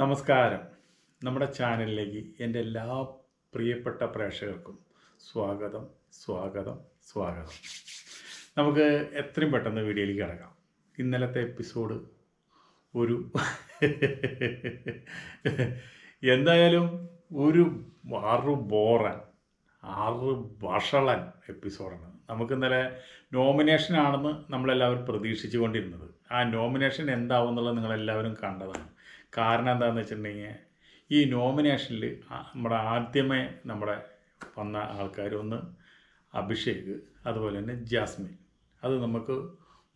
നമസ്കാരം. നമ്മുടെ ചാനലിലേക്ക് എന്റെ എല്ലാ പ്രിയപ്പെട്ട പ്രേക്ഷകർക്കും സ്വാഗതം സ്വാഗതം സ്വാഗതം. നമുക്ക് എത്രയും പെട്ടെന്ന് വീഡിയോയിലേക്ക് കിടക്കാം. ഇന്നലത്തെ എപ്പിസോഡ് ഒരു എന്തായാലും ഒരു ആറ് ബോറൻ ആറ് വഷളൻ എപ്പിസോഡാണ്. നമുക്ക് ഇന്നലെ നോമിനേഷൻ ആണെന്ന് നമ്മളെല്ലാവരും പ്രതീക്ഷിച്ചു കൊണ്ടിരുന്നത് ആ നോമിനേഷൻ എന്താവും എന്നുള്ളത് നിങ്ങളെല്ലാവരും കണ്ടതാണ്. കാരണം എന്താണെന്ന് വെച്ചിട്ടുണ്ടെങ്കിൽ ഈ നോമിനേഷനിൽ നമ്മുടെ ആദ്യമേ നമ്മുടെ വന്ന ആൾക്കാർ ഒന്ന് അഭിഷേക് അതുപോലെ തന്നെ ജാസ്മിൻ. അത് നമുക്ക്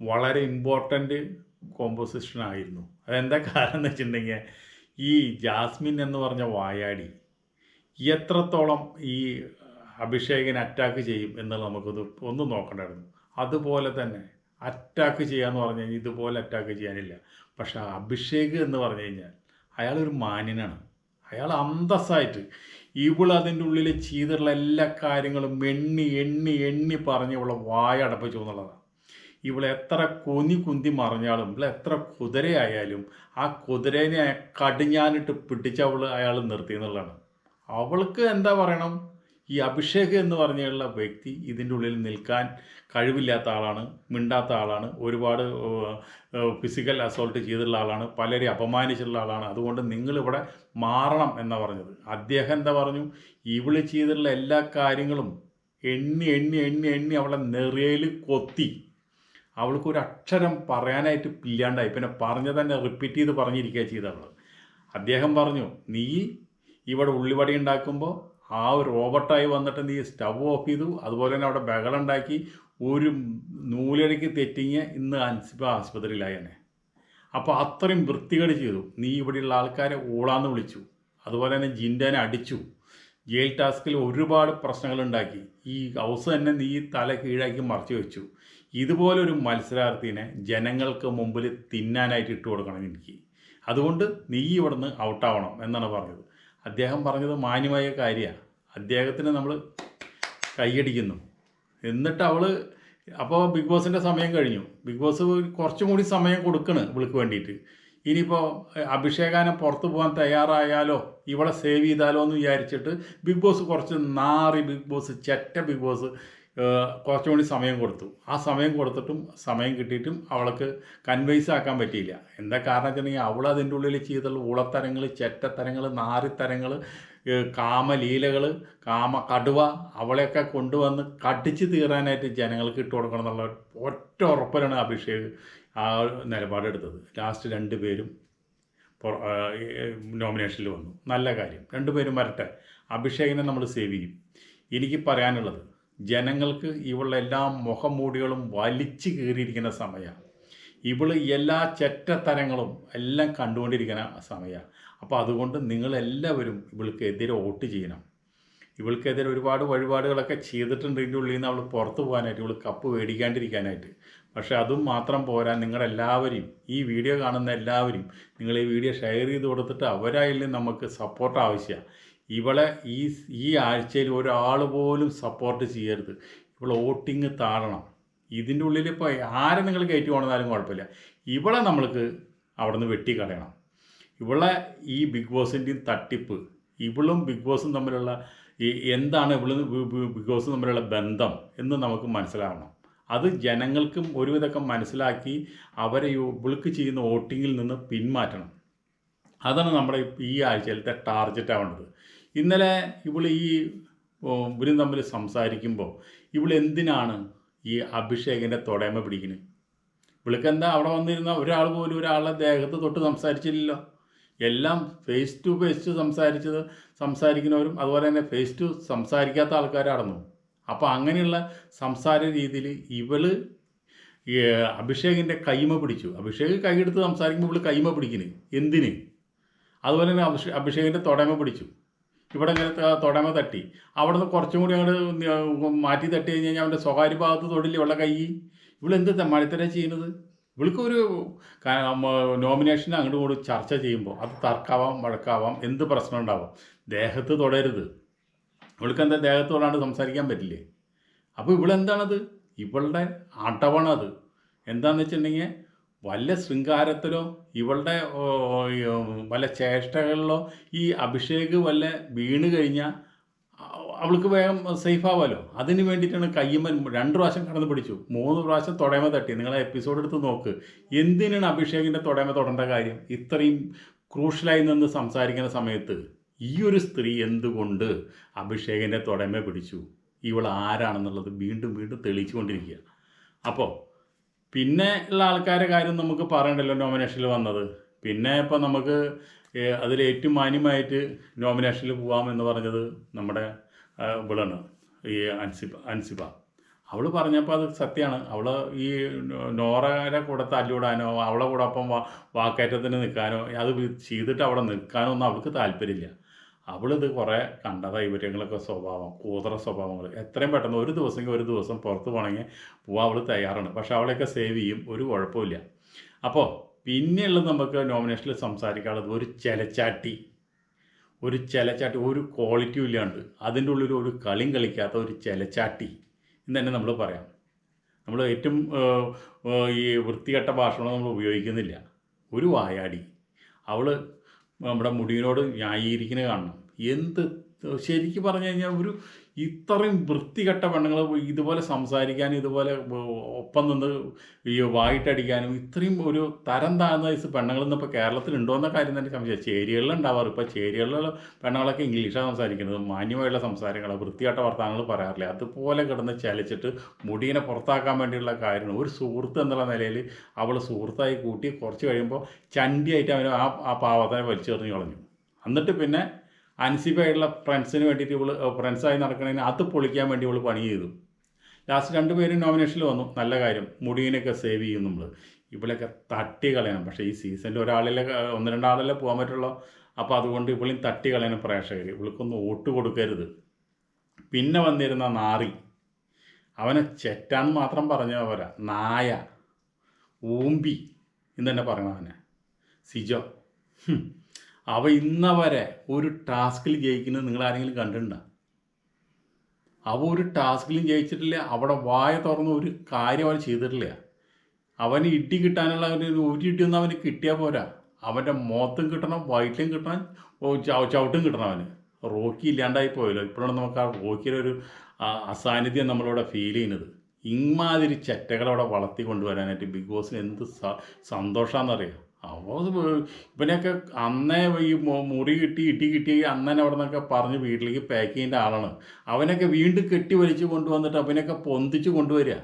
വളരെ ഇമ്പോർട്ടന്റ് കോമ്പോസിഷൻ ആയിരുന്നു. അതെന്താ കാരണം എന്ന് വെച്ചിട്ടുണ്ടെങ്കിൽ ഈ ജാസ്മിൻ എന്ന് പറഞ്ഞ വായാടി എത്രത്തോളം ഈ അഭിഷേകിനെ അറ്റാക്ക് ചെയ്യും എന്നുള്ളത് നമുക്കത് ഒന്ന് നോക്കണ്ടായിരുന്നു അതുപോലെ തന്നെ അറ്റാക്ക് ചെയ്യാന്ന് പറഞ്ഞു കഴിഞ്ഞാൽ ഇതുപോലെ അറ്റാക്ക് ചെയ്യാനില്ല. പക്ഷെ അഭിഷേക് എന്ന് പറഞ്ഞു കഴിഞ്ഞാൽ അയാളൊരു മാന്യനാണ്. അയാൾ അന്തസ്സായിട്ട് ഇവൾ അതിന്റെ ഉള്ളിൽ ചെയ്തിട്ടുള്ള എല്ലാ കാര്യങ്ങളും എണ്ണി എണ്ണി എണ്ണി പറഞ്ഞ് ഇവളെ വായ അടപ്പിച്ചു എന്നുള്ളതാണ്. ഇവൾ എത്ര കൊനി കുന്തി മറിഞ്ഞാലും ഇവിടെ എത്ര കുതിരയായാലും ആ കുതിരേനെ കടിഞ്ഞാനിട്ട് പിടിച്ച് അവൾ അയാൾ നിർത്തി എന്നുള്ളതാണ്. അവൾക്ക് എന്താ പറയണം? ഈ അഭിഷേക് എന്ന് പറഞ്ഞുള്ള വ്യക്തി ഇതിന്റെ ഉള്ളിൽ നിൽക്കാൻ കഴിവില്ലാത്ത ആളാണ് മിണ്ടാത്ത ആളാണ് ഒരുപാട് ഫിസിക്കൽ അസോൾട്ട് ചെയ്തിട്ടുള്ള ആളാണ് പലരെ അപമാനിച്ചിട്ടുള്ള ആളാണ്. അതുകൊണ്ട് നിങ്ങളിവിടെ മാറണം എന്നാണ് പറഞ്ഞത്. അദ്ദേഹം എന്താ പറഞ്ഞു? ഇവൾ ചെയ്തിട്ടുള്ള എല്ലാ കാര്യങ്ങളും എണ്ണി എണ്ണി എണ്ണി എണ്ണി അവളെ നെറിയയിൽ കൊത്തി. അവൾക്ക് ഒരു അക്ഷരം പറയാനായിട്ട് ഇല്ലാണ്ടായി പിന്നെ പറഞ്ഞ തന്നെ റിപ്പീറ്റ് ചെയ്ത് പറഞ്ഞിരിക്കുക ചെയ്ത അവൾ അദ്ദേഹം പറഞ്ഞു നീ ഇവിടെ ഉള്ളിവടി ഉണ്ടാക്കുമ്പോൾ ആ ഒരു റോബർട്ടായി വന്നിട്ട് നീ സ്റ്റവ് ഓഫ് ചെയ്തു. അതുപോലെ തന്നെ അവിടെ ബഹളുണ്ടാക്കി ഒരു നൂലടിക്ക് തെറ്റിങ്ങ് ഇന്ന് അൻസിബ ആസ്പത്രിയിലായി തന്നെ അപ്പോൾ അത്രയും വൃത്തികേട് ചെയ്തു. നീ ഇവിടെയുള്ള ആൾക്കാരെ ഓളാന്ന് വിളിച്ചു. അതുപോലെ തന്നെ ജിൻഡനെ അടിച്ചു. ജയിൽ ടാസ്കിൽ ഒരുപാട് പ്രശ്നങ്ങൾ ഉണ്ടാക്കി ഈ ഹൗസ് തന്നെ നീ തല കീഴാക്കി മറച്ചു വെച്ചു. ഇതുപോലൊരു മത്സരാർത്ഥിനെ ജനങ്ങൾക്ക് മുമ്പിൽ തിന്നാനായിട്ട് ഇട്ട് കൊടുക്കണം എനിക്ക്. അതുകൊണ്ട് നീ ഇവിടുന്ന് ഔട്ടാവണം എന്നാണ് പറഞ്ഞത്. അദ്ദേഹം പറഞ്ഞത് മാന്യമായ കാര്യമാണ് അദ്ദേഹത്തിന് നമ്മൾ കൈയടിക്കുന്നു. എന്നിട്ട് അവൾ അപ്പോൾ ബിഗ് ബോസിന്റെ സമയം കഴിഞ്ഞു. ബിഗ് ബോസ് കുറച്ചും കൂടി സമയം കൊടുക്കണ് ഇവൾക്ക് വേണ്ടിയിട്ട്. ഇനിയിപ്പോൾ അഭിഷേകാനം പുറത്തു പോകാൻ തയ്യാറായാലോ ഇവളെ സേവ് ചെയ്താലോ എന്ന് വിചാരിച്ചിട്ട് ബിഗ് ബോസ് കുറച്ച് നാറി ബിഗ് ബോസ് ചെറ്റ ബിഗ് ബോസ് കുറച്ചും കൂടി സമയം കൊടുത്തു. ആ സമയം കൊടുത്തിട്ടും സമയം കിട്ടിയിട്ടും അവൾക്ക് കൺവൈസ് ആക്കാൻ പറ്റിയില്ല. എന്താ കാരണം വെച്ചിട്ടുണ്ടെങ്കിൽ അവൾ അതിന്റെ ഉള്ളിൽ ചെയ്തുള്ള ഉളത്തരങ്ങൾ ചെറ്റത്തരങ്ങൾ നാറിത്തരങ്ങൾ കാമലീലകൾ കാമ കടുവ അവളെയൊക്കെ കൊണ്ടുവന്ന് കടിച്ച് തീരാനായിട്ട് ജനങ്ങൾക്ക് ഇട്ട് കൊടുക്കണം എന്നുള്ള ഒറ്റ ഉറപ്പിലാണ് അഭിഷേക് ആ നിലപാടെടുത്തത്. ലാസ്റ്റ് രണ്ട് പേരും നോമിനേഷനിൽ വന്നു. നല്ല കാര്യം. രണ്ടുപേരും വരട്ടെ. അഭിഷേകിനെ നമ്മൾ സേവ് ചെയ്യും. എനിക്ക് പറയാനുള്ളത് ജനങ്ങൾക്ക് ഇവളുടെ എല്ലാ മുഖമൂടികളും വലിച്ചു കീറിയിരിക്കുന്ന സമയമാണ് ഇവൾ എല്ലാ ചെറ്റത്തരങ്ങളും എല്ലാം കണ്ടുകൊണ്ടിരിക്കുന്ന സമയമാണ് അപ്പോൾ അതുകൊണ്ട് നിങ്ങളെല്ലാവരും ഇവൾക്കെതിരെ വോട്ട് ചെയ്യണം. ഇവൾക്കെതിരെ ഒരുപാട് വഴിപാടുകളൊക്കെ ചെയ്തിട്ടുണ്ട് ഇതിന്റെ ഉള്ളിൽ നിന്ന് അവൾ പുറത്ത് പോകാനായിട്ട് ഇവൾ കപ്പ് മേടിക്കാണ്ടിരിക്കാനായിട്ട്. പക്ഷേ അതും മാത്രം പോരാ നിങ്ങളെല്ലാവരെയും ഈ വീഡിയോ കാണുന്ന എല്ലാവരും നിങ്ങൾ ഈ വീഡിയോ ഷെയർ ചെയ്ത് കൊടുത്തിട്ട് അവരായാലും നമുക്ക് സപ്പോർട്ട് ആവശ്യമാണ്. ഇവളെ ഈ ഈ ആഴ്ചയിൽ ഒരാൾ പോലും സപ്പോർട്ട് ചെയ്യരുത്. ഇവളെ വോട്ടിങ് താഴണം. ഇതിന്റെ ഉള്ളിൽ ഇപ്പോൾ ആരെ നിങ്ങൾ കയറ്റി പോകണമെന്നാലും കുഴപ്പമില്ല. ഇവളെ നമ്മൾക്ക് അവിടെ നിന്ന് വെട്ടിക്കളയണം. ഇവളെ ഈ ബിഗ് ബോസിന്റെയും തട്ടിപ്പ് ഇവളും ബിഗ് ബോസും തമ്മിലുള്ള ഈ എന്താണ് ഇവൾ ബിഗ് ബോസും തമ്മിലുള്ള ബന്ധം എന്ന് നമുക്ക് മനസ്സിലാവണം. അത് ജനങ്ങൾക്കും ഒരുവിധമൊക്കെ മനസ്സിലാക്കി അവരെ ഇവൾക്ക് ചെയ്യുന്ന വോട്ടിങ്ങിൽ നിന്ന് പിന്മാറ്റണം. അതാണ് നമ്മുടെ ഈ ആഴ്ചയിലത്തെ ടാർഗറ്റ് ആവേണ്ടത് ഇന്നലെ ഇവൾ ഈ ഇവരും തമ്മിൽ സംസാരിക്കുമ്പോൾ ഇവൾ എന്തിനാണ് ഈ അഭിഷേകിന്റെ തൊടയമ്മ പിടിക്കുന്നത് ഇവൾക്ക് എന്താ അവിടെ വന്നിരുന്ന ഒരാൾ പോലും ഒരാളുടെ ദേഹത്ത് തൊട്ട് സംസാരിച്ചില്ലല്ലോ? എല്ലാം ഫേസ് ടു ഫേസ് സംസാരിച്ചത് സംസാരിക്കുന്നവരും അതുപോലെ തന്നെ ഫേസ് ടു സംസാരിക്കാത്ത ആൾക്കാരാണെന്നു. അപ്പോൾ അങ്ങനെയുള്ള സംസാര രീതിയിൽ ഇവൾ അഭിഷേകിന്റെ കൈമ പിടിച്ചു. അഭിഷേക് കൈയെടുത്ത് സംസാരിക്കുമ്പോൾ ഇവൾ കൈമ പിടിക്കുന്നു എന്തിന്? അതുപോലെ തന്നെ അഭിഷേ അഭിഷേകിന്റെ തൊടമ പിടിച്ചു. ഇവിടെ ഇങ്ങനെ തൊടമ തട്ടി. അവിടെ നിന്ന് കുറച്ചും കൂടി അങ്ങോട്ട് മാറ്റി തട്ടി കഴിഞ്ഞ് കഴിഞ്ഞാൽ അവന്റെ സ്വകാര്യ ഭാഗത്ത് തൊടില്ല ഉള്ള കൈ? ഇവളെന്ത് തെമ്മാടിത്തര ചെയ്യുന്നത്? ഇവൾക്കൊരു നോമിനേഷൻ അങ്ങോട്ട് കൂടി ചർച്ച ചെയ്യുമ്പോൾ അത് തർക്കാവാം വഴക്കാവാം എന്ത് പ്രശ്നം ഉണ്ടാവാം? ദേഹത്ത് തൊടരുത്. ഇവൾക്ക് എന്താ ദേഹത്ത് തൊടാണ്ട് സംസാരിക്കാൻ പറ്റില്ലേ? അപ്പോൾ ഇവളെന്താണത്? ഇവളുടെ അടവാണത്. എന്താണെന്ന് വെച്ചിട്ടുണ്ടെങ്കിൽ വല്ല ശൃംഗാരത്തിലോ ഇവളുടെ വല്ല ചേഷ്ടകളിലോ ഈ അഭിഷേക് വല്ല വീണ് കഴിഞ്ഞാൽ അവൾക്ക് വേഗം സേഫ് ആവാമല്ലോ അതിന് വേണ്ടിയിട്ടാണ് കയ്യമ്മൻ രണ്ട് പ്രാവശ്യം കടന്ന് പിടിച്ചു. മൂന്ന് പ്രാവശ്യം തുടയമ തട്ടി. നിങ്ങളെ എപ്പിസോഡ് എടുത്ത് നോക്ക്. എന്തിനാണ് അഭിഷേകിന്റെ തുടയമ തൊടേണ്ട കാര്യം? ഇത്രയും ക്രൂഷ്യലായി നിന്ന് സംസാരിക്കുന്ന സമയത്ത് ഈ ഒരു സ്ത്രീ എന്തുകൊണ്ട് അഭിഷേകിന്റെ തുടയമ പിടിച്ചു? ഇവൾ ആരാണെന്നുള്ളത് വീണ്ടും വീണ്ടും തെളിയിച്ചുകൊണ്ടിരിക്കുക. അപ്പോൾ പിന്നെ ഉള്ള ആൾക്കാരുടെ കാര്യം നമുക്ക് പറയണ്ടല്ലോ നോമിനേഷനിൽ വന്നത്. പിന്നെ ഇപ്പം നമുക്ക് അതിൽ ഏറ്റവും മാന്യമായിട്ട് നോമിനേഷനിൽ പോവാം പോകാമെന്ന് പറഞ്ഞത് നമ്മുടെ ഇവളാണ്. ഈ അൻസിബ അൻസിബ. അവൾ പറഞ്ഞപ്പോൾ അത് സത്യമാണ് അവൾ ഈ നോറയുടെ കൂടെ തല്ലിവിടാനോ അവളെ കൂടെ ഒപ്പം വാക്കേറ്റത്തിന് നിൽക്കാനോ അത് ചെയ്തിട്ട് അവിടെ നിൽക്കാനോ ഒന്നും അവൾക്ക് താല്പര്യമില്ല. അവളിത് കുറേ കണ്ടതാ ഇവരങ്ങളൊക്കെ സ്വഭാവം കൂതറ സ്വഭാവങ്ങൾ എത്രയും പെട്ടെന്ന് ഒരു ദിവസമെങ്കിൽ ഒരു ദിവസം പുറത്ത് പോകണമെങ്കിൽ പോവാൻ അവൾ തയ്യാറാണ്. പക്ഷെ അവളെയൊക്കെ സേവ് ചെയ്യും ഒരു കുഴപ്പമില്ല അപ്പോൾ പിന്നെയുള്ളത് നമുക്ക് നോമിനേഷനിൽ സംസാരിക്കാനുള്ളത് ഒരു ചെലച്ചാട്ടി. ഒരു ചെലച്ചാട്ടി ഒരു ക്വാളിറ്റിയും ഇല്ലാണ്ട് അതിന്റെ ഉള്ളിൽ ഒരു കളിയും കളിക്കാത്ത ഒരു ചെലച്ചാട്ടി എന്ന് തന്നെ നമ്മൾ പറയാം. നമ്മൾ ഏറ്റവും ഈ വൃത്തികെട്ട ഭാഷണം നമ്മൾ ഉപയോഗിക്കുന്നില്ല. ഒരു വായാടി. അവൾ നമ്മുടെ മുടിയിനോട് ന്യായീകരിക്കുന്നത് കാണണം. എന്ത് ശരിക്കും പറഞ്ഞു കഴിഞ്ഞാൽ ഒരു ഇത്രയും വൃത്തികെട്ട പെണ്ണുങ്ങൾ ഇതുപോലെ സംസാരിക്കാനും ഇതുപോലെ ഒപ്പം നിന്ന് ഈ വായിട്ടടിക്കാനും ഇത്രയും ഒരു തരം താഴ്ന്ന വയസ്സ് പെണ്ണുങ്ങളൊന്നും ഇപ്പോൾ കേരളത്തിലുണ്ടോ എന്ന കാര്യം തന്നെ സംശയം. ചേരികളിൽ ഉണ്ടാവാറ് ഇപ്പോൾ ചേരികളിലുള്ള പെണ്ണുങ്ങളൊക്കെ ഇംഗ്ലീഷാണ് സംസാരിക്കുന്നത്. മാന്യമായുള്ള സംസാരങ്ങൾ വൃത്തികെട്ട വർത്തമാനങ്ങൾ പറയാറില്ല. അതുപോലെ കിടന്ന് ചലിച്ചിട്ട് മുടീനെ പുറത്താക്കാൻ വേണ്ടിയുള്ള കാര്യമാണ് ഒരു സുഹൃത്ത് എന്നുള്ള നിലയിൽ അവൾ സുഹൃത്തായി കൂട്ടി കുറച്ച് കഴിയുമ്പോൾ ചണ്ടിയായിട്ട് അവന് ആ ആ പാവത്തിനെ വലിച്ചെറിഞ്ഞ് കളഞ്ഞു. എന്നിട്ട് പിന്നെ അൻസിബായിട്ടുള്ള ഫ്രണ്ട്സിന് വേണ്ടിയിട്ട് ഇവൾ ഫ്രണ്ട്സായി നടക്കണതിന് അത് പൊളിക്കാൻ വേണ്ടി ഇവൾ പണി ചെയ്തു. ലാസ്റ്റ് രണ്ടുപേരും നോമിനേഷനിൽ വന്നു. നല്ല കാര്യം. മുടിയിനൊക്കെ സേവ് ചെയ്യും നമ്മൾ ഇവളൊക്കെ തട്ടി കളയണം. പക്ഷേ ഈ സീസണിൽ ഒരാളിലെ ഒന്ന് രണ്ടാളല്ലേ പോകാൻ പറ്റുള്ളൂ. അപ്പോൾ അതുകൊണ്ട് ഇവളെയും തട്ടി കളയണം പ്രേക്ഷകർ ഇവൾക്കൊന്നും വോട്ട് കൊടുക്കരുത്. പിന്നെ വന്നിരുന്ന നാറി. അവനെ ചെറ്റാന്ന് മാത്രം പറഞ്ഞാൽ പോരാ. നായ. ഊമ്പി. എന്ന് തന്നെ പറയണം അവനെ. സിജോ. അവ ഇന്നവരെ ഒരു ടാസ്കിൽ ജയിക്കുന്നത് നിങ്ങൾ ആരെങ്കിലും കണ്ടിട്ടുണ്ടോ? അവ ഒരു ടാസ്കിലും ജയിച്ചിട്ടില്ല. അവിടെ വായ തുറന്ന് ഒരു കാര്യം അവൻ ചെയ്തിട്ടില്ല. അവന് ഇടി കിട്ടാനുള്ള ഒരു ഒരു ഇടിയൊന്നും അവന് കിട്ടിയാൽ പോരാ. അവന്റെ മുഖത്തും കിട്ടണം വയറ്റിലും കിട്ടണം ചവിട്ടും കിട്ടണം അവന്. റോക്കി ഇല്ലാണ്ടായി പോയല്ലോ. ഇപ്പോഴാണ് നമുക്ക് ആ റോക്കിയുടെ ഒരു അസാന്നിധ്യം നമ്മളിവിടെ ഫീൽ ചെയ്യുന്നത്. ഇമാതിരി ചെറ്റകളവിടെ വളർത്തി കൊണ്ടുവരാനായിട്ട് ബിഗ് ബോസിന് എന്ത് സ- സന്തോഷാന്നറിയാം അത് ഇവനെയൊക്കെ അന്നേ ഈ മുറി കിട്ടി ഇട്ടി കിട്ടി അന്നനെ അവിടെ നിന്നൊക്കെ പറഞ്ഞ് വീട്ടിലേക്ക് പാക്ക് ചെയ്യേണ്ട ആളാണ്. അവനൊക്കെ വീണ്ടും കെട്ടി വലിച്ച് കൊണ്ടുവന്നിട്ട് അവനൊക്കെ പൊന്തിച്ച് കൊണ്ടുവരിക.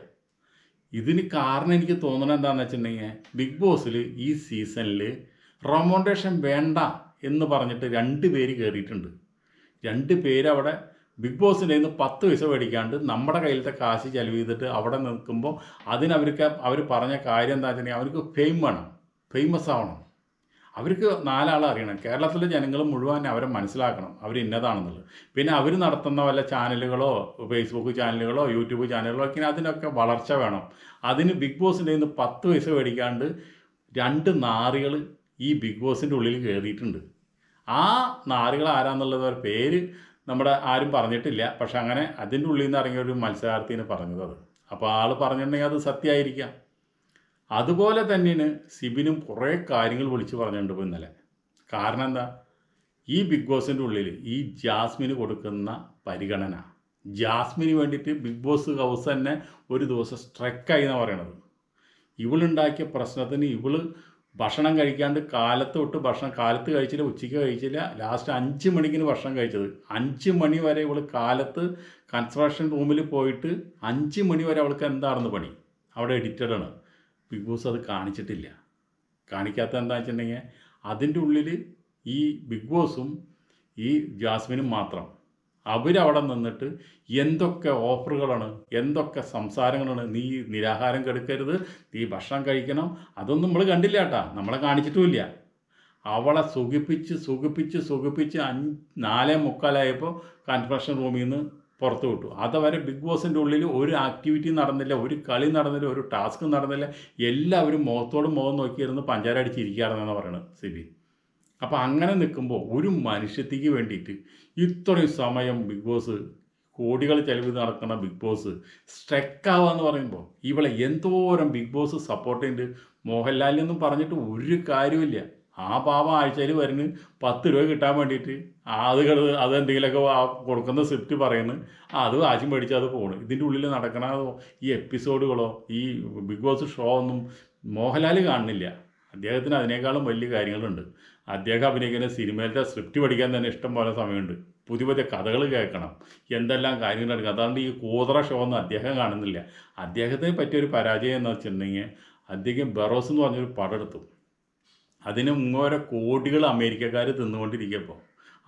ഇതിന് കാരണം എനിക്ക് തോന്നണത് എന്താണെന്ന് വെച്ചിട്ടുണ്ടെങ്കിൽ ബിഗ് ബോസിൽ ഈ സീസണിൽ റൊമോണ്ടേഷൻ വേണ്ട എന്ന് പറഞ്ഞിട്ട് രണ്ട് പേര് കയറിയിട്ടുണ്ട് രണ്ട് പേര് അവിടെ ബിഗ് ബോസിന്റെ നിന്ന് പത്ത് പൈസ മേടിക്കാണ്ട് നമ്മുടെ കയ്യിലത്തെ കാശ് ചെലവ് ചെയ്തിട്ട് അവിടെ നിൽക്കുമ്പോൾ അതിനവർക്ക് അവർ പറഞ്ഞ കാര്യം എന്താ വെച്ചിട്ടുണ്ടെങ്കിൽ അവർക്ക് ഫെയിം വേണം. ഫേമസ് ആവണം അവർക്ക് നാലാളെ അറിയണം. കേരളത്തിലെ ജനങ്ങൾ മുഴുവൻ അവരെ മനസ്സിലാക്കണം. അവർ ഇന്നതാണെന്നുള്ളത്. പിന്നെ അവർ നടത്തുന്ന വല്ല ചാനലുകളോ ഫേസ്ബുക്ക് ചാനലുകളോ യൂട്യൂബ് ചാനലുകളോ ഒക്കെ അതിനൊക്കെ വളർച്ച വേണം. അതിന് ബിഗ് ബോസിന്റെ നിന്ന് പത്ത് പൈസ മേടിക്കാണ്ട് രണ്ട് നാറികൾ ഈ ബിഗ് ബോസിന്റെ ഉള്ളിൽ കയറിയിട്ടുണ്ട്. ആ നാറികൾ ആരാന്നുള്ളത് ഒരു പേര് നമ്മുടെ ആരും പറഞ്ഞിട്ടില്ല. പക്ഷെ അങ്ങനെ അതിന്റെ ഉള്ളിൽ നിന്ന് ഇറങ്ങിയ ഒരു മത്സരാർത്ഥിനെ പറഞ്ഞത് അത്. അപ്പോൾ ആൾ പറഞ്ഞിട്ടുണ്ടെങ്കിൽ അത് സത്യമായിരിക്കാം. അതുപോലെ തന്നെ സിബിനും കുറേ കാര്യങ്ങൾ വിളിച്ചു പറഞ്ഞിട്ടുണ്ട് ഇന്നലെ. കാരണം എന്താ? ഈ ബിഗ് ബോസിന്റെ ഉള്ളിൽ ഈ ജാസ്മിന് കൊടുക്കുന്ന പരിഗണന. ജാസ്മിന് വേണ്ടിയിട്ട് ബിഗ് ബോസ് ഹൗസ് തന്നെ ഒരു ദിവസം സ്ട്രെക്കായി എന്നാണ് പറയണത്. ഇവളുണ്ടാക്കിയ പ്രശ്നത്തിന് ഇവൾ ഭക്ഷണം കഴിക്കാണ്ട് കാലത്ത് തൊട്ട് ഭക്ഷണം കാലത്ത് കഴിച്ചില്ല ഉച്ചയ്ക്ക് കഴിച്ചില്ല ലാസ്റ്റ് അഞ്ച് മണിക്കിന് ഭക്ഷണം കഴിച്ചത്. അഞ്ച് മണി വരെ ഇവൾ കാലത്ത് കൺസ്ട്രക്ഷൻ റൂമിൽ പോയിട്ട് അഞ്ച് മണി വരെ അവൾക്ക് എന്താണെന്ന് പണി? അവിടെ എഡിറ്റഡ് ആണ് ബിഗ് ബോസ് അത് കാണിച്ചിട്ടില്ല. കാണിക്കാത്ത എന്താ വെച്ചിട്ടുണ്ടെങ്കിൽ അതിന്റെ ഉള്ളിൽ ഈ ബിഗ് ബോസും ഈ ജാസ്മിനും മാത്രം. അവരവിടെ നിന്നിട്ട് എന്തൊക്കെ ഓഫറുകളാണ് എന്തൊക്കെ സംസാരങ്ങളാണ് നീ നിരാഹാരം കെടുക്കരുത് നീ ഭക്ഷണം കഴിക്കണം അതൊന്നും നമ്മൾ കണ്ടില്ല കേട്ടാ. നമ്മളെ കാണിച്ചിട്ടുമില്ല. അവളെ സുഖിപ്പിച്ച് സുഖിപ്പിച്ച് സുഖിപ്പിച്ച് അഞ്ച് നാലേ മുക്കാലായപ്പോൾ കൺസ്ട്രക്ഷൻ റൂമിൽ നിന്ന് പുറത്തു വിട്ടു. അതവരെ ബിഗ് ബോസിന്റെ ഉള്ളിൽ ഒരു ആക്ടിവിറ്റി നടന്നില്ല ഒരു കളി നടന്നില്ല ഒരു ടാസ്ക് നടന്നില്ല. എല്ലാവരും മുഖത്തോട് മുഖം നോക്കിയിരുന്ന് പഞ്ചാര അടിച്ചിരിക്കുകയാണെന്നാണ് പറയുന്നത് സിബി. അപ്പോൾ അങ്ങനെ നിൽക്കുമ്പോൾ ഒരു മനുഷ്യത്തിക്ക് വേണ്ടിയിട്ട് ഇത്രയും സമയം ബിഗ് ബോസ് കോടികൾ ചെലവ് നടക്കുന്ന ബിഗ് ബോസ് സ്ട്രെക്കാവുക എന്ന് പറയുമ്പോൾ ഇവളെ എന്തോരം ബിഗ് ബോസ് സപ്പോർട്ട് ചെയ്യുന്നുണ്ട് മോഹൻലാലിനൊന്നും പറഞ്ഞിട്ട് ഒരു കാര്യമില്ല ആ പാവം ആഴ്ചയിൽ വരുന്ന പത്ത് രൂപ കിട്ടാൻ വേണ്ടിയിട്ട് അത് കിടന്ന് അത് എന്തെങ്കിലുമൊക്കെ കൊടുക്കുന്ന സ്ക്രിപ്റ്റ് പറയുന്നു. അത് വാശി മേടിച്ച് അത് പോകണം ഇതിന്റെ ഉള്ളിൽ നടക്കണ ഈ എപ്പിസോഡുകളോ ഈ ബിഗ് ബോസ് ഷോ ഒന്നും മോഹൻലാൽ കാണുന്നില്ല. അദ്ദേഹത്തിന് അതിനേക്കാളും വലിയ കാര്യങ്ങളുണ്ട്. അദ്ദേഹം അഭിനയിക്കുന്ന സിനിമയിലത്തെ സ്ക്രിപ്റ്റ് പഠിക്കാൻ തന്നെ ഇഷ്ടം പോലെ സമയമുണ്ട്. പുതിയ പുതിയ കഥകൾ കേൾക്കണം. എന്തെല്ലാം കാര്യങ്ങൾ നടക്കുക അതുകൊണ്ട് ഈ കൂതറ ഷോ ഒന്നും അദ്ദേഹം കാണുന്നില്ല. അദ്ദേഹത്തിന് പറ്റിയൊരു പരാജയം എന്ന് വെച്ചിട്ടുണ്ടെങ്കിൽ അദ്ദേഹം ബെറോസ് എന്ന് പറഞ്ഞൊരു പടം എടുത്തു. അതിന് മുങ്ങോര കോടികൾ അമേരിക്കക്കാർ തിന്നുകൊണ്ടിരിക്കുമ്പോൾ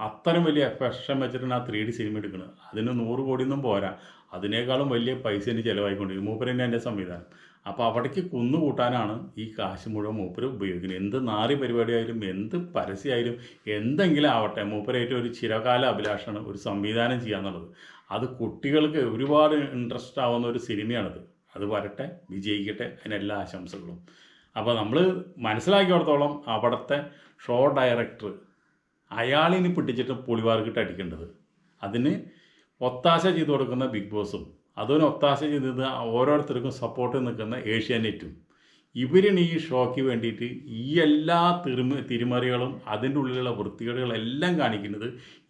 അത്രയും വലിയ എഫക്ഷൻ വെച്ചിട്ടാണ് ആ ത്രീ ഡി സിനിമ എടുക്കുന്നത് അതിന് നൂറ് കോടിയൊന്നും പോരാ. അതിനേക്കാളും വലിയ പൈസ എനിക്ക് ചിലവായിക്കൊണ്ടിരിക്കും. മൂപ്പരന്റെ എന്റെ സംവിധാനം. അപ്പോൾ അവിടേക്ക് കുന്നു കൂട്ടാനാണ് ഈ കാശ് മുഴുവൻ മൂപ്പര് ഉപയോഗിക്കുന്നത്. എന്ത് നാറി പരിപാടിയായാലും എന്ത് പരസ്യമായാലും എന്തെങ്കിലും ആവട്ടെ മൂപ്പരായിട്ട് ഒരു ചിരകാല അഭിലാഷമാണ് ഒരു സംവിധാനം ചെയ്യാന്നുള്ളത്. അത് കുട്ടികൾക്ക് ഒരുപാട് ഇൻട്രസ്റ്റ് ആവുന്ന ഒരു സിനിമയാണത് അത് വരട്ടെ വിജയിക്കട്ടെ അതിനെല്ലാ ആശംസകളും. അപ്പോൾ നമ്മൾ മനസ്സിലാക്കിയോടത്തോളം അവിടുത്തെ ഷോ ഡയറക്ടർ അയാളിനി പിടിച്ചിട്ട് പുളിവാർക്കിട്ട് അടിക്കേണ്ടത്. അതിന് ഒത്താശ ചെയ്തു കൊടുക്കുന്ന ബിഗ് ബോസും അതുപോലെ ഒത്താശ ചെയ്തത് ഓരോരുത്തർക്കും സപ്പോർട്ട് നിൽക്കുന്ന ഏഷ്യാനെറ്റും ഇവരിന് ഈ ഷോയ്ക്ക് വേണ്ടിയിട്ട് ഈ എല്ലാ തിരുമ തിരിമറികളും അതിന്റെ ഉള്ളിലുള്ള വൃത്തികേടുകളെല്ലാം കാണിക്കുന്നത്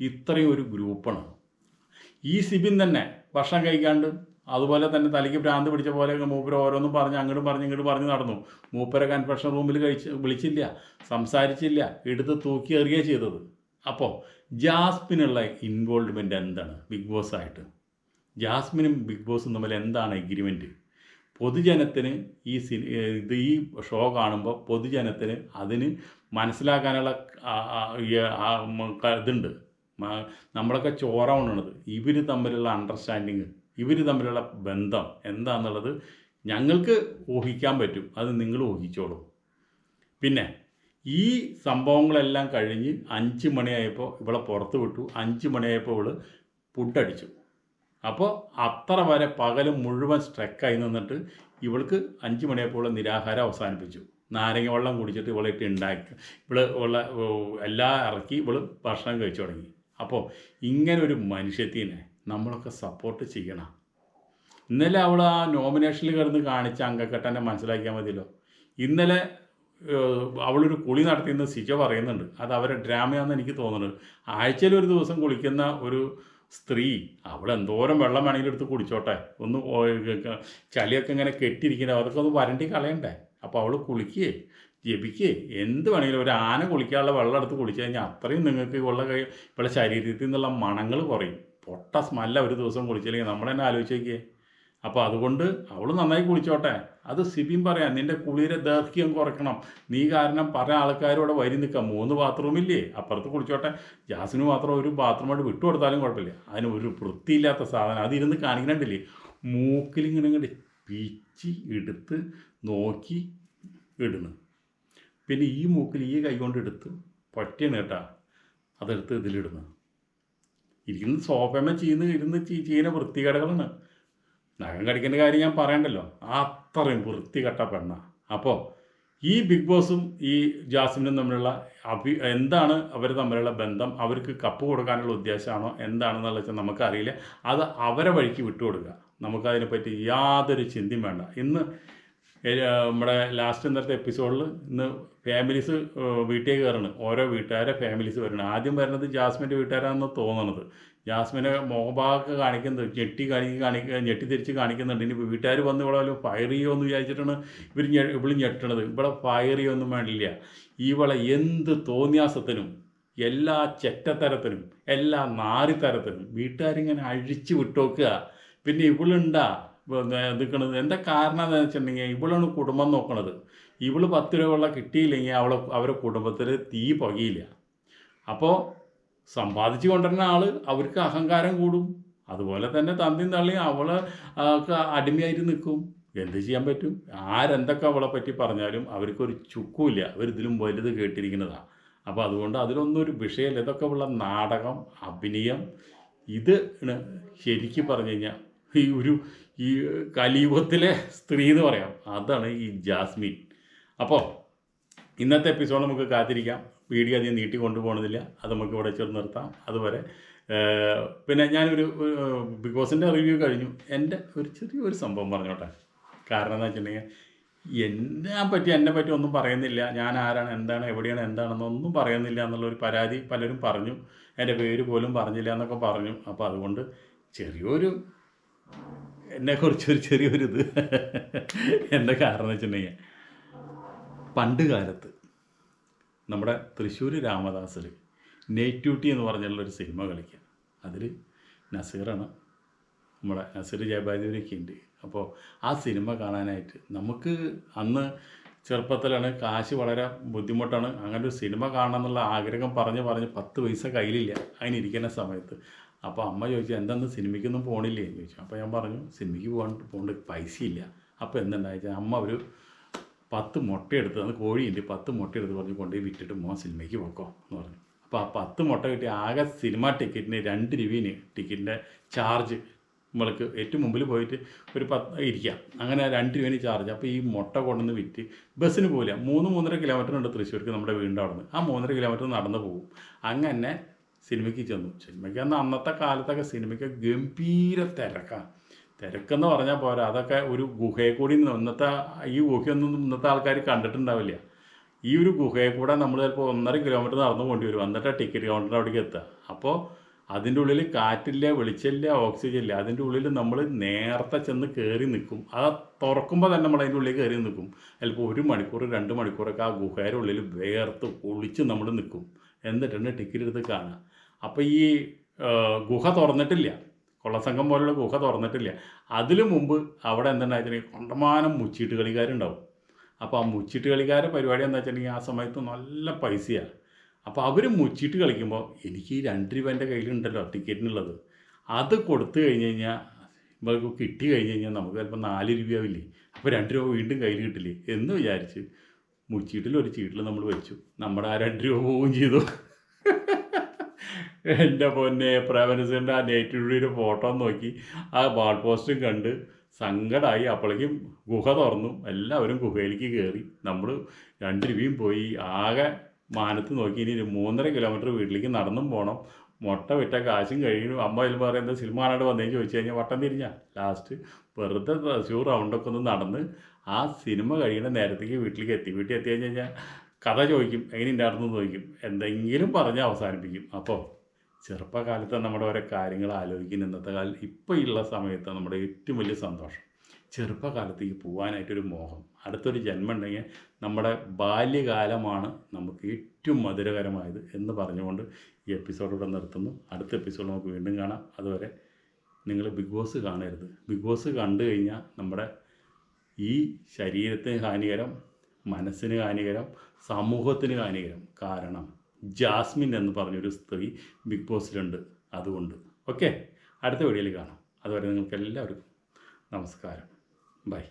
ഇത്രയും ഒരു ഗ്രൂപ്പാണ്. ഈ സിബിൻ തന്നെ ഭക്ഷണം കഴിക്കാണ്ട് അതുപോലെ തന്നെ തലയ്ക്ക് ഭ്രാന്ത് പിടിച്ച പോലെ മൂപ്പര് ഓരോന്നും പറഞ്ഞ് അങ്ങോട്ടും പറഞ്ഞ് ഇങ്ങോട്ടും പറഞ്ഞ് നടന്നു. മൂപ്പരെ കൺഫെഷൻ റൂമിൽ കഴിച്ച് വിളിച്ചില്ല സംസാരിച്ചില്ല എടുത്ത് തൂക്കി എറിയുക ചെയ്തത്. അപ്പോൾ ജാസ്മിനുള്ള ഇൻവോൾവ്മെന്റ് എന്താണ്? ബിഗ് ബോസ് ആയിട്ട്. ജാസ്മിനും ബിഗ് ബോസും തമ്മിൽ എന്താണ് എഗ്രിമെന്റ് പൊതുജനത്തിന് ഈ സിനി ഇത് ഈ ഷോ കാണുമ്പോൾ പൊതുജനത്തിന് അതിന് മനസ്സിലാക്കാനുള്ള ഇതുണ്ട്. നമ്മളൊക്കെ ചോറ ചോറാവണത് ഇവർ തമ്മിലുള്ള അണ്ടർസ്റ്റാൻഡിങ് ഇവർ തമ്മിലുള്ള ബന്ധം എന്താണെന്നുള്ളത് ഞങ്ങൾക്ക് ഊഹിക്കാൻ പറ്റും. അത് നിങ്ങൾ ഊഹിച്ചോളൂ. പിന്നെ ഈ സംഭവങ്ങളെല്ലാം കഴിഞ്ഞ് അഞ്ച് മണിയായപ്പോൾ ഇവളെ പുറത്ത് വിട്ടു. അഞ്ച് മണിയായപ്പോൾ ഇവൾ ഫുഡടിച്ചു അപ്പോൾ അത്ര വരെ പകൽ മുഴുവൻ സ്ട്രെക്കായി നിന്നിട്ട് ഇവൾക്ക് അഞ്ച് മണിയായപ്പോൾ നിരാഹാരം അവസാനിപ്പിച്ചു. നാരങ്ങ വെള്ളം കുടിച്ചിട്ട് ഇവളിട്ട് ഉണ്ടാക്കി ഇവൾ ഉള്ള എല്ലാം ഇറക്കി ഇവൾ ഭക്ഷണം കഴിച്ചു തുടങ്ങി. അപ്പോൾ ഇങ്ങനെ ഒരു മനുഷ്യത്തിനെ നമ്മളൊക്കെ സപ്പോർട്ട് ചെയ്യണം. ഇന്നലെ അവൾ ആ നോമിനേഷനിൽ കിടന്ന് കാണിച്ച അംഗക്കെട്ടനെ മനസ്സിലാക്കിയാൽ മതിയല്ലോ. ഇന്നലെ അവളൊരു കുളി നടത്തിയെന്ന് സിജ പറയുന്നുണ്ട്. അത് അവരെ ഡ്രാമയാണെന്ന് എനിക്ക് തോന്നുന്നത് ആഴ്ചയിൽ ഒരു ദിവസം കുളിക്കുന്ന ഒരു സ്ത്രീ അവൾ എന്തോരം വെള്ളം വേണമെങ്കിലും എടുത്ത് കുടിച്ചോട്ടെ. ഒന്ന് ചളിയൊക്കെ ഇങ്ങനെ കെട്ടിയിരിക്കണേ അതൊക്കെ ഒന്ന് വരണ്ടി കളയണ്ടേ? അപ്പോൾ അവൾ കുളിക്കേ ജപിക്കേ എന്ത് വേണമെങ്കിലും ഒരു ആന കുളിക്കാനുള്ള വെള്ളം എടുത്ത് കുളിച്ചു കഴിഞ്ഞാൽ അത്രയും നിങ്ങൾക്ക് ഉള്ള കൈ ഇവളുടെ ശരീരത്തിൽ നിന്നുള്ള മണങ്ങൾ കുറയും. പൊട്ട സ്മെല്ല ഒരു ദിവസം കുളിച്ചില്ലെങ്കിൽ നമ്മൾ തന്നെ ആലോചിച്ച് നോക്കിയേ. അപ്പോൾ അതുകൊണ്ട് അവൾ നന്നായി കുളിച്ചോട്ടെ. അത് സിബിൻ പറയാം നിന്റെ കുളിയുടെ ദൈർഘ്യം കുറയ്ക്കണം. നീ കാരണം പല ആൾക്കാരോടെ വരി നിൽക്കാം. മൂന്ന് ബാത്റൂമില്ലേ അപ്പുറത്ത് കുളിച്ചോട്ടെ. ജാസിന് മാത്രം ഒരു ബാത്റൂമായിട്ട് വിട്ടു കൊടുത്താലും കുഴപ്പമില്ല. അതിന് ഒരു വൃത്തിയില്ലാത്ത സാധനം. അതിരുന്ന് കാണിക്കണ്ടില്ലേ മൂക്കിലിങ്ങനെ ഇങ്ങോട്ട് പിച്ചി എടുത്ത് നോക്കി ഇടുന്നു. പിന്നെ ഈ മൂക്കിൽ ഈ കൈ കൊണ്ട് എടുത്ത് പൊറ്റയാണ് കേട്ടാ അതെടുത്ത് ഇതിലിടുന്നു. ഇരിക്കുന്ന സോഫയമ്മ ചീന്ന് ഇരുന്ന് ചീ- ചെയ്യുന്ന വൃത്തികേടുകളാണ്. നഖം കടിക്കേണ്ട കാര്യം ഞാൻ പറയണ്ടല്ലോ. അത്രയും വൃത്തികെട്ട പെണ്ണ. അപ്പോൾ ഈ ബിഗ് ബോസും ഈ ജാസ്മിനും തമ്മിലുള്ള അഭി എന്താണ് അവർ തമ്മിലുള്ള ബന്ധം? അവർക്ക് കപ്പ് കൊടുക്കാനുള്ള ഉദ്ദേശമാണോ? എന്താണെന്നുള്ള വെച്ചാൽ നമുക്കറിയില്ല. അത് അവരെ വഴിക്ക് വിട്ടുകൊടുക്കുക. നമുക്കതിനെപ്പറ്റി യാതൊരു ചിന്തയും വേണ്ട. ഇന്ന് നമ്മുടെ ലാസ്റ്റ് ഇന്നത്തെ എപ്പിസോഡിൽ ഇന്ന് ഫാമിലീസ് വീട്ടിൽ കയറണ് ഓരോ വീട്ടുകാരെ ഫാമിലീസ് വരണം. ആദ്യം വരുന്നത് ജാസ്മിന്റെ വീട്ടുകാരാണെന്ന് തോന്നണത്. ജാസ്മിനെ മോഹഭാഗമൊക്കെ കാണിക്കുന്നത് ഞെട്ടി കാണിക്ക് കാണിക്കുക ഞെട്ടി തിരിച്ച് കാണിക്കുന്നുണ്ട്. ഇനി വീട്ടുകാർ വന്ന് ഇവിടെ വല്ലതും ഫയർ ചെയ്യുമെന്ന് വിചാരിച്ചിട്ടാണ് ഇവർ ഇവിടെ ഞെട്ടണത്. ഇവിടെ ഫയർ ചെയ്യുമൊന്നും വേണ്ടില്ല. ഇവളെ എന്ത് തോന്നിയാസത്തിനും എല്ലാ ചെറ്റത്തരത്തിനും എല്ലാ നാരിത്തരത്തിനും വീട്ടുകാരിങ്ങനെ അഴിച്ചു വിട്ടോക്കുക. പിന്നെ ഇവളുണ്ടാ നിൽക്കണത് എന്താ കാരണം എന്താണെന്ന് വെച്ചിട്ടുണ്ടെങ്കിൽ ഇവളാണ് കുടുംബം നോക്കണത്. ഇവൾ പത്ത് രൂപ കിട്ടിയില്ലെങ്കിൽ അവളെ അവരുടെ കുടുംബത്തിൽ തീ പുകയില്ല. അപ്പോൾ സമ്പാദിച്ചു കൊണ്ടുവരുന്ന ആൾ അവർക്ക് അഹങ്കാരം കൂടും. അതുപോലെ തന്നെ തന്തി തള്ളി അവളെ അടിമയായിട്ട് നിൽക്കും. എന്ത് ചെയ്യാൻ പറ്റും? ആരെന്തൊക്കെ അവളെ പറ്റി പറഞ്ഞാലും അവർക്കൊരു ചുക്കുമില്ല അവരിതിലും വലുത് കേട്ടിരിക്കുന്നതാണ് അപ്പോൾ അതുകൊണ്ട് അതിലൊന്നും ഒരു വിഷയമല്ല ഇതൊക്കെ ഉള്ള നാടകം അഭിനയം. ഇത് ശരിക്കും പറഞ്ഞു കഴിഞ്ഞാൽ ഈ ഒരു ഈ കലിയുഗത്തിലെ സ്ത്രീ എന്ന് പറയാം. അതാണ് ഈ ജാസ്മിൻ. അപ്പോൾ ഇന്നത്തെ എപ്പിസോഡ് നമുക്ക് കാത്തിരിക്കാം. വീഡിയോ അധികം നീട്ടി കൊണ്ടുപോകണമെന്നില്ല അത് നമുക്ക് ഇവിടെ ചേർന്ന് നിർത്താം. അതുവരെ പിന്നെ ഞാനൊരു ബിഗ് ബോസിന്റെ റിവ്യൂ കഴിഞ്ഞു. എന്റെ ഒരു ചെറിയൊരു സംഭവം പറഞ്ഞോട്ടെ. കാരണം എന്താ വെച്ചിട്ടുണ്ടെങ്കിൽ എന്നെ പറ്റി എന്നെ പറ്റി ഒന്നും പറയുന്നില്ല. ഞാൻ ആരാണ് എന്താണ് എവിടെയാണ് എന്താണെന്നൊന്നും പറയുന്നില്ല എന്നുള്ളൊരു പരാതി പലരും പറഞ്ഞു. എന്റെ പേര് പോലും പറഞ്ഞില്ല എന്നൊക്കെ പറഞ്ഞു. അപ്പോൾ അതുകൊണ്ട് ചെറിയൊരു എന്നെക്കുറിച്ചൊരു ചെറിയൊരു ഇത് എന്താ കാരണം എന്ന് വെച്ചിട്ടുണ്ടെങ്കിൽ പണ്ട് കാലത്ത് നമ്മുടെ തൃശ്ശൂർ രാമദാസിൽ നെയ്റ്റ്യൂട്ടി എന്ന് പറഞ്ഞുള്ളൊരു സിനിമ കളിക്കുക അതിൽ നസീറാണ് നമ്മുടെ നസീർ ജയബാദിവരൊക്കെ ഉണ്ട്. അപ്പോൾ ആ സിനിമ കാണാനായിട്ട് നമുക്ക് അന്ന് ചെറുപ്പത്തിലാണ് കാശ് വളരെ ബുദ്ധിമുട്ടാണ്. അങ്ങനെ ഒരു സിനിമ കാണണം എന്നുള്ള ആഗ്രഹം പറഞ്ഞ് പറഞ്ഞ് പത്ത് പൈസ കയ്യിലില്ല. അതിനിരിക്കുന്ന സമയത്ത്. അപ്പോൾ അമ്മ ചോദിച്ചു എന്തെന്ന് സിനിമയ്ക്കൊന്നും പോണില്ലേ? എന്ന് ചോദിച്ചു. അപ്പോൾ ഞാൻ പറഞ്ഞു സിനിമയ്ക്ക് പോകാൻ പോകേണ്ട പൈസ ഇല്ല അപ്പോൾ എന്തുണ്ടായി അമ്മ ഒരു പത്ത് മുട്ടയെടുത്ത് അന്ന് കോഴിയുണ്ട് പത്ത് മുട്ടയെടുത്ത് പറഞ്ഞ് കൊണ്ടുപോയി വിറ്റിട്ട് മോൻ സിനിമയ്ക്ക് പോക്കോ എന്ന് പറഞ്ഞു. അപ്പോൾ ആ പത്ത് മുട്ട കിട്ടി ആകെ സിനിമ ടിക്കറ്റിന് രണ്ട് രൂപീന് ടിക്കറ്റിന്റെ ചാർജ് നമ്മൾക്ക് ഏറ്റവും മുമ്പിൽ പോയിട്ട് ഒരു പത്ത് ഇരിക്കാം. അങ്ങനെ രണ്ട് രൂപേന് ചാർജ്. അപ്പോൾ ഈ മുട്ട കൊണ്ടുവന്ന് വിറ്റ് ബസ്സിന് പോകില്ല മൂന്ന് മൂന്നര കിലോമീറ്റർ ഉണ്ട് തൃശ്ശൂർക്ക് നമ്മുടെ വീടിന്റെ അവിടെ നിന്ന് ആ മൂന്നര കിലോമീറ്റർ നടന്ന് പോകും. അങ്ങനെ സിനിമയ്ക്ക് ചെന്നു. സിനിമയ്ക്ക് അന്ന് അന്നത്തെ കാലത്തൊക്കെ സിനിമയ്ക്ക് ഗംഭീര തിരക്കാണ് തിരക്കെന്ന് പറഞ്ഞാൽ പോരാ. അതൊക്കെ ഒരു ഗുഹയെ കൂടി ഇന്നത്തെ ഈ ഗുഹയൊന്നും ഇന്നത്തെ ആൾക്കാർ കണ്ടിട്ടുണ്ടാവില്ല. ഈ ഒരു ഗുഹയെ കൂടെ നമ്മൾ ചിലപ്പോൾ ഒന്നര കിലോമീറ്റർ നടന്നു കൊണ്ടി വരും. എന്നിട്ട് ടിക്കറ്റ് കൗണ്ടറിന്റെ അവിടേക്ക് എത്തുക അപ്പോൾ അതിന്റെ ഉള്ളിൽ കാറ്റില്ല വെളിച്ചമില്ല ഓക്സിജൻ ഇല്ല. അതിന്റെ ഉള്ളിൽ നമ്മൾ നേരത്തെ ചെന്ന് കയറി നിൽക്കും അത് തുറക്കുമ്പോൾ തന്നെ നമ്മൾ അതിന്റെ ഉള്ളിൽ കയറി നിൽക്കും ചിലപ്പോൾ ഒരു മണിക്കൂർ രണ്ട് മണിക്കൂറൊക്കെ ആ ഗുഹയുടെ ഉള്ളിൽ വേർത്ത് ഒളിച്ച് നമ്മൾ നിൽക്കും എന്നിട്ടാണ് ടിക്കറ്റ് എടുത്ത് കാണുക. അപ്പോൾ ഈ ഗുഹ തുറന്നിട്ടില്ല. കൊള്ളസംഘം പോലുള്ള ഗുഹ തുറന്നിട്ടില്ല. അതിനു മുമ്പ് അവിടെ എന്തുണ്ടായിട്ടുണ്ടെങ്കിൽ കൊണ്ടമാനം മുച്ചീട്ട് കളിക്കാരുണ്ടാവും. അപ്പോൾ ആ മുച്ചിട്ട് കളിക്കാരുടെ പരിപാടി എന്താ വെച്ചിട്ടുണ്ടെങ്കിൽ ആ സമയത്ത് നല്ല പൈസയാണ് അപ്പോൾ അവർ മുച്ചിട്ട് കളിക്കുമ്പോൾ എനിക്ക് ഈ രണ്ട് രൂപ എന്റെ കയ്യിലുണ്ടല്ലോ ടിക്കറ്റിനുള്ളത്. അത് കൊടുത്തു കഴിഞ്ഞ് കഴിഞ്ഞാൽ ഇവർക്ക് കിട്ടി കഴിഞ്ഞ് കഴിഞ്ഞാൽ നമുക്ക് ചിലപ്പോൾ നാല് രൂപയാവില്ലേ? അപ്പോൾ രണ്ട് രൂപ വീണ്ടും കയ്യിൽ കിട്ടില്ലേ? എന്ന് വിചാരിച്ച് മുച്ചീട്ടിൽ ഒരു ചീട്ടിൽ നമ്മൾ വെച്ചു. നമ്മുടെ ആ രണ്ട് രൂപ പോവുകയും ചെയ്തു. എന്റെ പൊന്നെ പ്രേമനസിന്റെ ആ നേറ്റിവിറ്റിയുടെ ഫോട്ടോ നോക്കി. ആ വാൾ പോസ്റ്റും കണ്ട് സങ്കടമായി അപ്പോഴേക്കും ഗുഹ തുറന്നു. എല്ലാവരും ഗുഹയിലേക്ക് കയറി. നമ്മൾ രണ്ട് രൂപയും പോയി. ആകെ മാനത്ത് നോക്കി. ഇനി ഒരു മൂന്നര കിലോമീറ്റർ വീട്ടിലേക്ക് നടന്നും പോകണം മുട്ട വിറ്റ കാശും കഴിഞ്ഞു. അമ്മ ഇതിൽ പറയുന്നത് സിനിമ കാണാണ്ട് വന്നേന്ന് ചോദിച്ചു കഴിഞ്ഞാൽ വട്ടം തിരിഞ്ഞാൽ ലാസ്റ്റ് വെറുതെ തൃശ്ശൂർ റൗണ്ടൊക്കെ ഒന്ന് നടന്ന് ആ സിനിമ കഴിയുന്ന നേരത്തേക്ക് വീട്ടിലേക്ക് എത്തി. വീട്ടിൽ എത്തി കഴിഞ്ഞ് കഴിഞ്ഞാൽ കഥ ചോദിക്കും. എങ്ങനെ ഉണ്ടായിരുന്നു ചോദിക്കും. എന്തെങ്കിലും പറഞ്ഞ് അവസാനിപ്പിക്കും. അപ്പോൾ ചെറുപ്പകാലത്ത് നമ്മുടെ ഓരോ കാര്യങ്ങൾ ആലോചിക്കുന്ന ഇന്നത്തെ കാലം ഇപ്പോൾ ഉള്ള സമയത്ത് നമ്മുടെ ഏറ്റവും വലിയ സന്തോഷം. ചെറുപ്പകാലത്തേക്ക് പോകാനായിട്ടൊരു മോഹം. അടുത്തൊരു ജന്മം ഉണ്ടെങ്കിൽ നമ്മുടെ ബാല്യകാലമാണ് നമുക്ക് ഏറ്റവും മധുരകരമായത് എന്ന് പറഞ്ഞുകൊണ്ട് ഈ എപ്പിസോഡ് ഇവിടെ നിർത്തുന്നു. അടുത്ത എപ്പിസോഡ് നമുക്ക് വീണ്ടും കാണാം. അതുവരെ നിങ്ങൾ ബിഗ് ബോസ് കാണരുത്. ബിഗ് ബോസ് കണ്ടു കഴിഞ്ഞാൽ നമ്മുടെ ഈ ശരീരത്തിന് ഹാനികരം മനസ്സിന് ഹാനികരം സമൂഹത്തിന് ഹാനികരം കാരണം ജാസ്മിൻ എന്ന് പറഞ്ഞൊരു സ്ത്രീ ബിഗ് ബോസിലുണ്ട് അതുകൊണ്ട്. ഓക്കെ? അടുത്ത വീഡിയോയിൽ കാണാം. അതുവരെ നിങ്ങൾക്ക് എല്ലാവർക്കും നമസ്കാരം. ബൈ.